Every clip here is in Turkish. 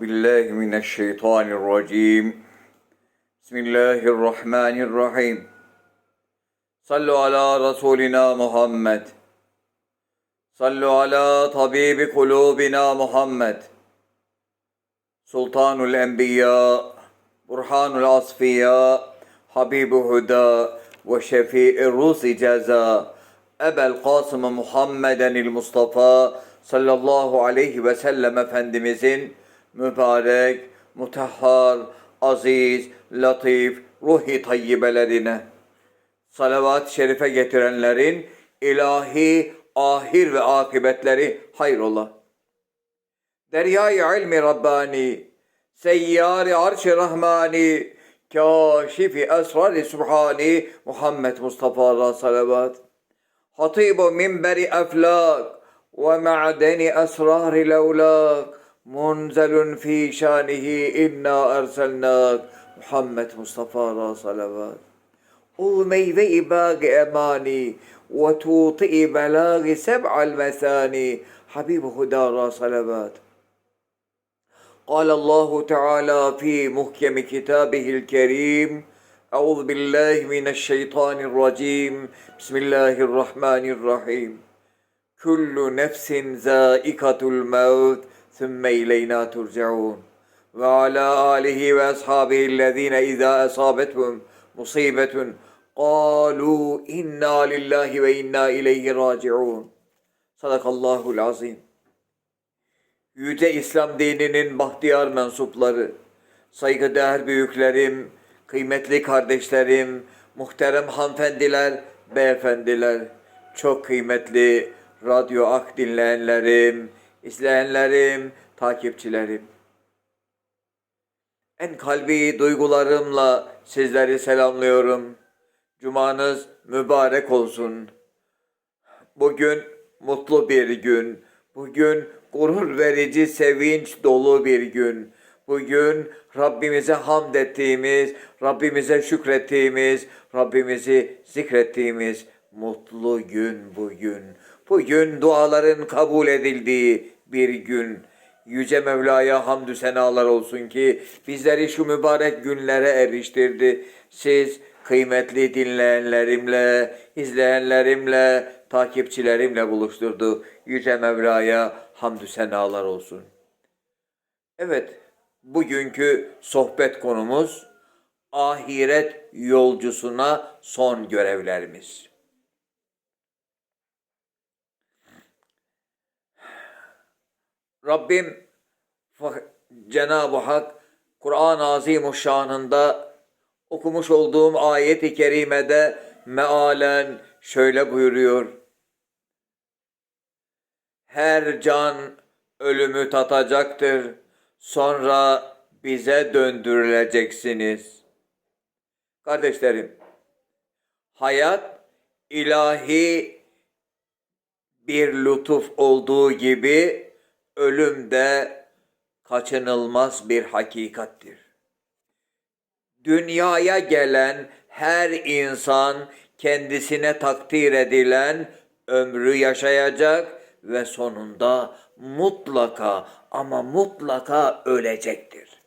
بالله من الشيطان الرجيم بسم الله الرحمن الرحيم صلوا على رسولنا محمد صلوا على طبيب قلوبنا محمد سلطان الأنبياء برهان الأصفياء حبيب هدى وشفيع الرسل جزاء أبا القاسم محمدا المصطفى sallallahu aleyhi ve sellem Efendimizin mübarek, mutahhar, aziz, latif, ruhi tayyibelerine salavat-ı şerife getirenlerin ilahi ahir ve akıbetleri hayrola. Derya-i ilmi Rabbani, seyyar-i arş-ı rahmani, kâşif-i esrar-i subhani, Muhammed Mustafa'la salavat. Hatib-i minberi eflak ve ma'deni esrar-i levlak. منزل في شأنه إنا أرسلناك محمد مصطفى صلوات. قل ميذي باغ أماني وتوطئ بلاغ سبع المثاني. حبيب هدى صلوات. قال الله تعالى في محكم كتابه الكريم أعوذ بالله من الشيطان الرجيم. بسم الله الرحمن الرحيم. كل نفس ذائقة الموت. thümme ileyna turcaun. Ve ala alihi ve ashabihi ellezine izâ esâbethum musibetun قالوا inna lillahi ve inna ileyhi raciun. Sadakallahul azim. Yüce İslam dininin bahtiyar mensupları, saygıdeğer büyüklerim, kıymetli kardeşlerim, muhterem hanımefendiler, beyefendiler, çok kıymetli Radyo Ak dinleyenlerim, izleyenlerim, takipçilerim. En kalbi duygularımla sizleri selamlıyorum. Cumanız mübarek olsun. Bugün mutlu bir gün. Bugün gurur verici, sevinç dolu bir gün. Bugün Rabbimize hamd ettiğimiz, Rabbimize şükrettiğimiz, Rabbimizi zikrettiğimiz mutlu gün bugün. Bugün duaların kabul edildiği bir gün. Yüce Mevla'ya hamdü senalar olsun ki bizleri şu mübarek günlere eriştirdi. Siz kıymetli dinleyenlerimle, izleyenlerimle, takipçilerimle buluşturdu. Yüce Mevla'ya hamdü senalar olsun. Evet, bugünkü sohbet konumuz ahiret yolcusuna son görevlerimiz. Rabbim Cenab-ı Hak Kur'an-ı Azimuşşan'ında okumuş olduğum ayet-i kerimede mealen şöyle buyuruyor. Her can ölümü tatacaktır. Sonra bize döndürüleceksiniz. Kardeşlerim, hayat ilahi bir lütuf olduğu gibi ölüm de kaçınılmaz bir hakikattir. Dünyaya gelen her insan kendisine takdir edilen ömrü yaşayacak ve sonunda mutlaka ama mutlaka ölecektir.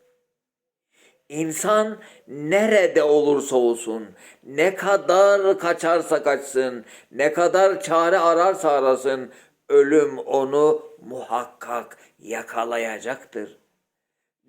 İnsan nerede olursa olsun, ne kadar kaçarsa kaçsın, ne kadar çare ararsa arasın, ölüm onu muhakkak yakalayacaktır.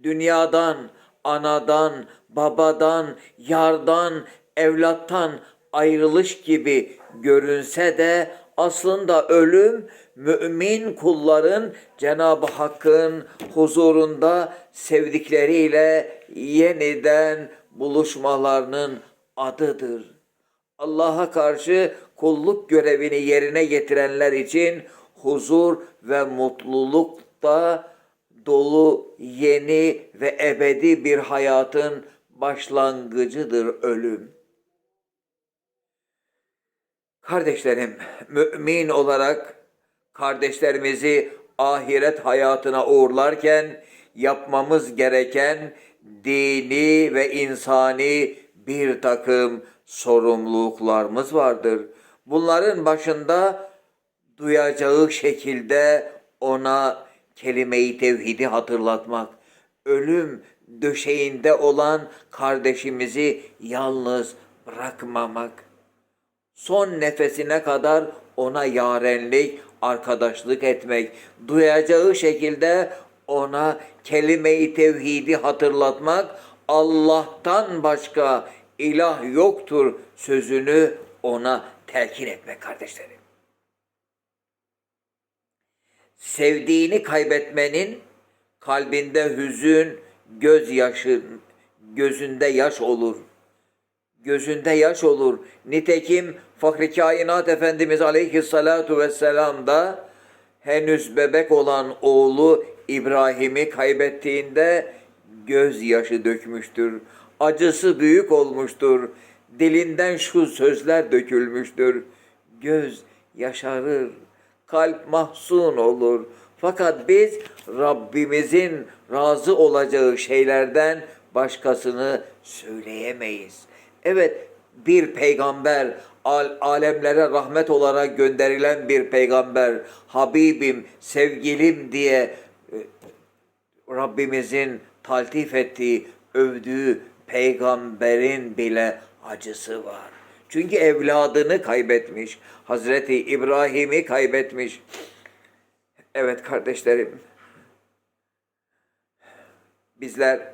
Dünyadan, anadan, babadan, yardan, evlattan ayrılış gibi görünse de aslında ölüm mümin kulların Cenab-ı Hakk'ın huzurunda sevdikleriyle yeniden buluşmalarının adıdır. Allah'a karşı kulluk görevini yerine getirenler için huzur ve mutlulukta dolu yeni ve ebedi bir hayatın başlangıcıdır ölüm. Kardeşlerim, mümin olarak kardeşlerimizi ahiret hayatına uğurlarken yapmamız gereken dini ve insani bir takım sorumluluklarımız vardır. Bunların başında duyacağı şekilde ona kelime-i tevhidi hatırlatmak, ölüm döşeğinde olan kardeşimizi yalnız bırakmamak. Son nefesine kadar ona yarenlik, arkadaşlık etmek, duyacağı şekilde ona kelime-i tevhidi hatırlatmak, Allah'tan başka ilah yoktur sözünü ona telkin etmek kardeşlerim. Sevdiğini kaybetmenin kalbinde hüzün, gözyaşı, gözünde yaş olur. Gözünde yaş olur. Nitekim Fahri Kainat Efendimiz Aleyhissalatu vesselam da henüz bebek olan oğlu İbrahim'i kaybettiğinde gözyaşı dökmüştür. Acısı büyük olmuştur. Dilinden şu sözler dökülmüştür. Göz yaşarır, kalp mahzun olur. Fakat biz Rabbimizin razı olacağı şeylerden başkasını söyleyemeyiz. Evet bir peygamber, al- alemlere rahmet olarak gönderilen bir peygamber, Habibim, sevgilim diye e, Rabbimizin taltif ettiği, övdüğü peygamberin bile acısı var. Çünkü evladını kaybetmiş. Hazreti İbrahim'i kaybetmiş. Evet kardeşlerim. Bizler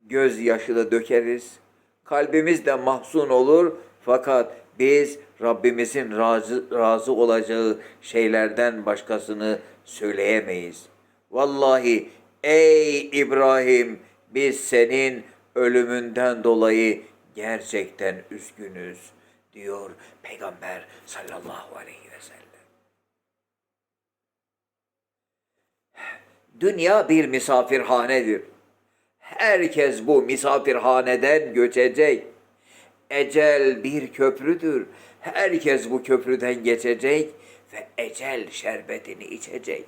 gözyaşı da dökeriz. Kalbimiz de mahzun olur. Fakat biz Rabbimizin razı, razı olacağı şeylerden başkasını söyleyemeyiz. Vallahi ey İbrahim biz senin ölümünden dolayı gerçekten üzgünüz diyor Peygamber sallallahu aleyhi ve sellem. Dünya bir misafirhanedir. Herkes bu misafirhaneden göçecek. Ecel bir köprüdür. Herkes bu köprüden geçecek ve ecel şerbetini içecek.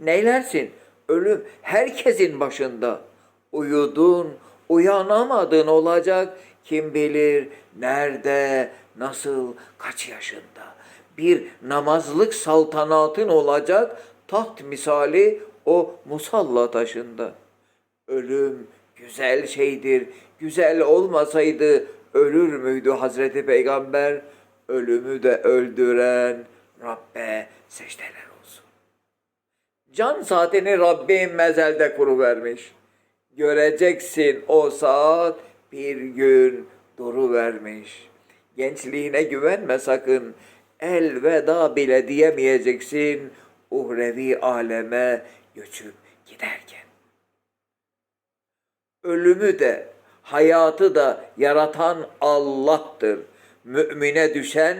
Neylersin? Ölüm herkesin başında. Uyudun, uyanamadın olacak. Kim bilir nerede, nasıl, kaç yaşında. Bir namazlık saltanatın olacak. Taht misali o musalla taşında. Ölüm güzel şeydir. Güzel olmasaydı ölür müydü Hazreti Peygamber? Ölümü de öldüren Rabbe secdeler olsun. Can saatini Rabbim mezelde kuru vermiş. Göreceksin o saat bir gün duru vermiş. Gençliğine güvenme sakın. Elveda bile diyemeyeceksin uhrevi aleme göçüp giderken. Ölümü de hayatı da yaratan Allah'tır. Mümine düşen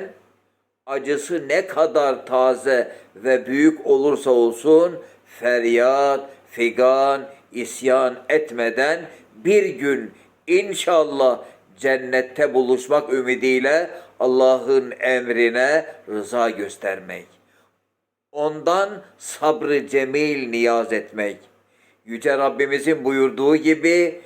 acısı ne kadar taze ve büyük olursa olsun feryat, figan, isyan etmeden bir gün inşallah cennette buluşmak ümidiyle Allah'ın emrine rıza göstermek. Ondan sabrı cemil niyaz etmek. Yüce Rabbimizin buyurduğu gibi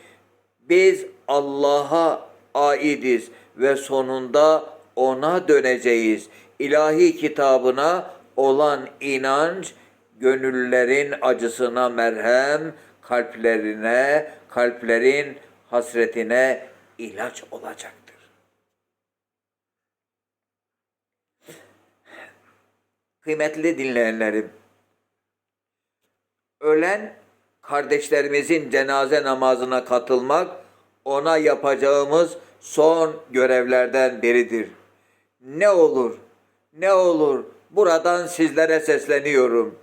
biz Allah'a aidiz ve sonunda ona döneceğiz. İlahi kitabına olan inanç gönüllerin acısına merhem, kalplerine, kalplerin hasretine ilaç olacaktır. Kıymetli dinleyenlerim, ölen kardeşlerimizin cenaze namazına katılmak ona yapacağımız son görevlerden biridir. Ne olur, ne olur buradan sizlere sesleniyorum.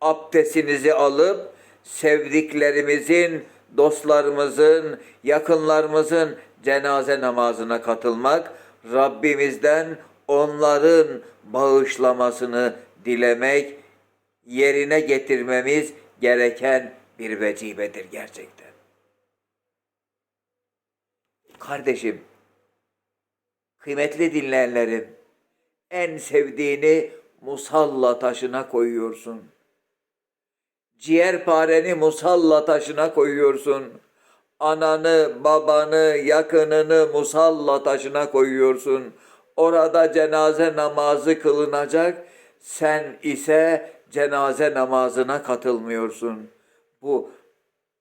Abdestinizi alıp sevdiklerimizin, dostlarımızın, yakınlarımızın cenaze namazına katılmak, Rabbimizden onların bağışlamasını dilemek, yerine getirmemiz gereken bir vecibedir gerçekten. Kardeşim, kıymetli dinleyenlerim, en sevdiğini musalla taşına koyuyorsun. Ciğerpareni musalla taşına koyuyorsun. Ananı, babanı, yakınını musalla taşına koyuyorsun. Orada cenaze namazı kılınacak. Sen ise cenaze namazına katılmıyorsun? Bu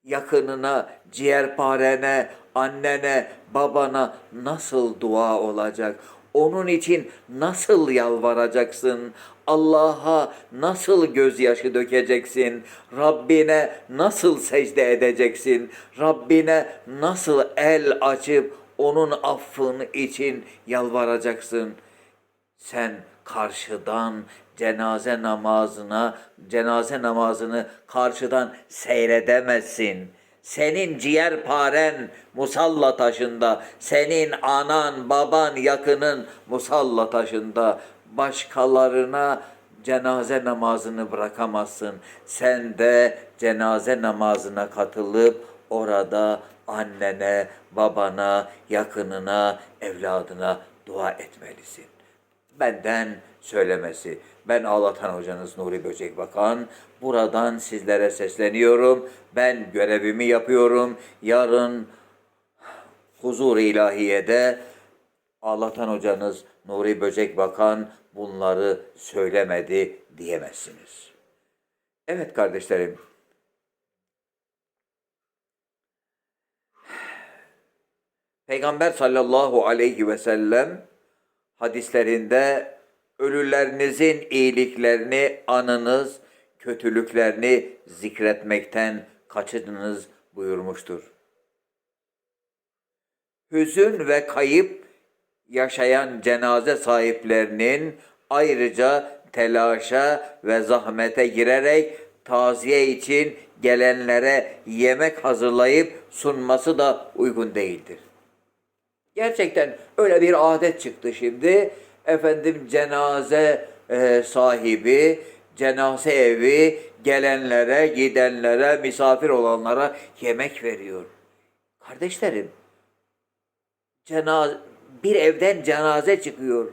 yakınına, ciğerparene, annene, babana nasıl dua olacak? Onun için nasıl yalvaracaksın? Allah'a nasıl gözyaşı dökeceksin? Rabbine nasıl secde edeceksin? Rabbine nasıl el açıp onun affını için yalvaracaksın? Sen karşıdan cenaze namazına, cenaze namazını karşıdan seyredemezsin. Senin ciğerparen musalla taşında, senin anan, baban, yakının musalla taşında başkalarına cenaze namazını bırakamazsın. Sen de cenaze namazına katılıp orada annene, babana, yakınına, evladına dua etmelisin benden söylemesi. Ben ağlatan hocanız Nuri Böcek Bakan. Buradan sizlere sesleniyorum. Ben görevimi yapıyorum. Yarın huzur ilahiyede ağlatan hocanız Nuri Böcek Bakan bunları söylemedi diyemezsiniz. Evet kardeşlerim. Peygamber sallallahu aleyhi ve sellem hadislerinde ölülerinizin iyiliklerini anınız, kötülüklerini zikretmekten kaçınınız buyurmuştur. Hüzün ve kayıp yaşayan cenaze sahiplerinin ayrıca telaşa ve zahmete girerek taziye için gelenlere yemek hazırlayıp sunması da uygun değildir. Gerçekten öyle bir adet çıktı şimdi. Efendim cenaze e, sahibi, cenaze evi gelenlere, gidenlere, misafir olanlara yemek veriyor. Kardeşlerim, cenaze, bir evden cenaze çıkıyor.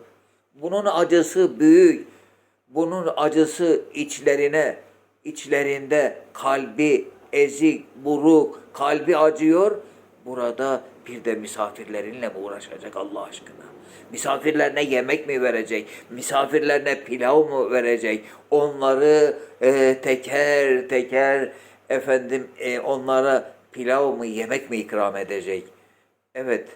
Bunun acısı büyük. Bunun acısı içlerine, içlerinde kalbi ezik, buruk, kalbi acıyor. Burada bir de misafirlerinle mi uğraşacak Allah aşkına? Misafirlerine yemek mi verecek? Misafirlerine pilav mı verecek? Onları e, teker teker efendim e, onlara pilav mı yemek mi ikram edecek? Evet.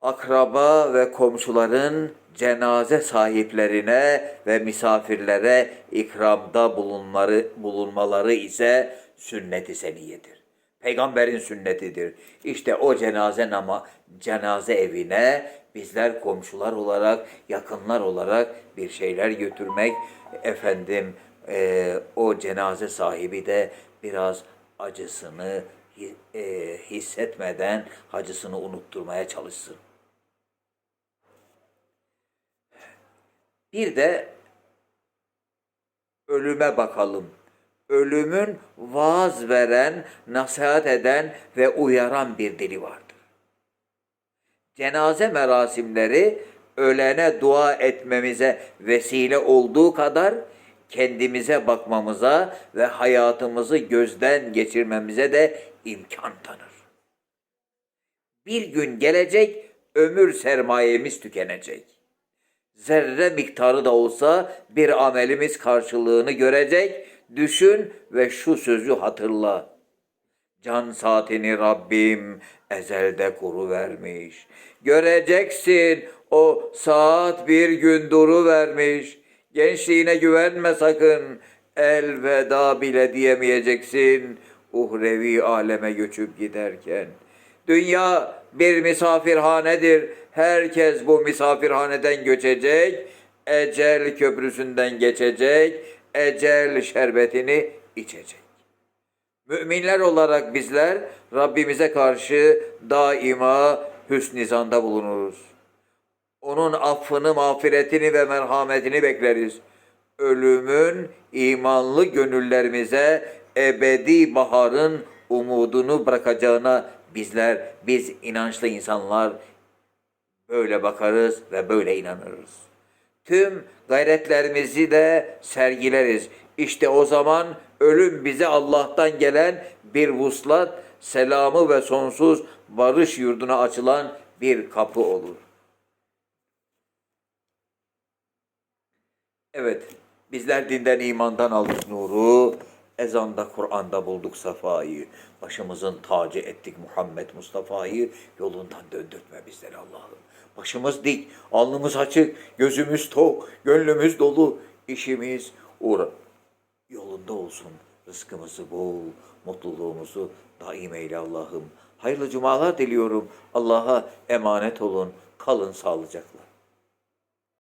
Akraba ve komşuların cenaze sahiplerine ve misafirlere ikramda bulunmaları, bulunmaları ise sünnet-i seniyedir. Peygamberin sünnetidir. İşte o cenaze nama, cenaze evine bizler komşular olarak, yakınlar olarak bir şeyler götürmek, efendim e, o cenaze sahibi de biraz acısını e, hissetmeden acısını unutturmaya çalışsın. Bir de ölüme bakalım. Ölümün vaaz veren, nasihat eden ve uyaran bir dili vardır. Cenaze merasimleri ölene dua etmemize vesile olduğu kadar kendimize bakmamıza ve hayatımızı gözden geçirmemize de imkan tanır. Bir gün gelecek, ömür sermayemiz tükenecek zerre miktarı da olsa bir amelimiz karşılığını görecek. Düşün ve şu sözü hatırla. Can saatini Rabbim ezelde kuru vermiş. Göreceksin o saat bir gün duru vermiş. Gençliğine güvenme sakın. Elveda bile diyemeyeceksin. Uhrevi aleme göçüp giderken. Dünya bir misafirhanedir. Herkes bu misafirhaneden göçecek. Ecel köprüsünden geçecek. Ecel şerbetini içecek. Müminler olarak bizler Rabbimize karşı daima hüsn zanda bulunuruz. Onun affını, mağfiretini ve merhametini bekleriz. Ölümün imanlı gönüllerimize ebedi baharın umudunu bırakacağına bizler, biz inançlı insanlar böyle bakarız ve böyle inanırız. Tüm gayretlerimizi de sergileriz. İşte o zaman ölüm bize Allah'tan gelen bir vuslat, selamı ve sonsuz barış yurduna açılan bir kapı olur. Evet, Bizler dinden imandan aldık nuru. Ezanda Kur'an'da bulduk safayı. Başımızın tacı ettik Muhammed Mustafa'yı. Yolundan döndürtme bizleri Allah'ım. Başımız dik, alnımız açık, gözümüz tok, gönlümüz dolu. işimiz uğra yolunda olsun. Rızkımızı bol, mutluluğumuzu daim eyle Allah'ım. Hayırlı cumalar diliyorum. Allah'a emanet olun. Kalın sağlıcakla.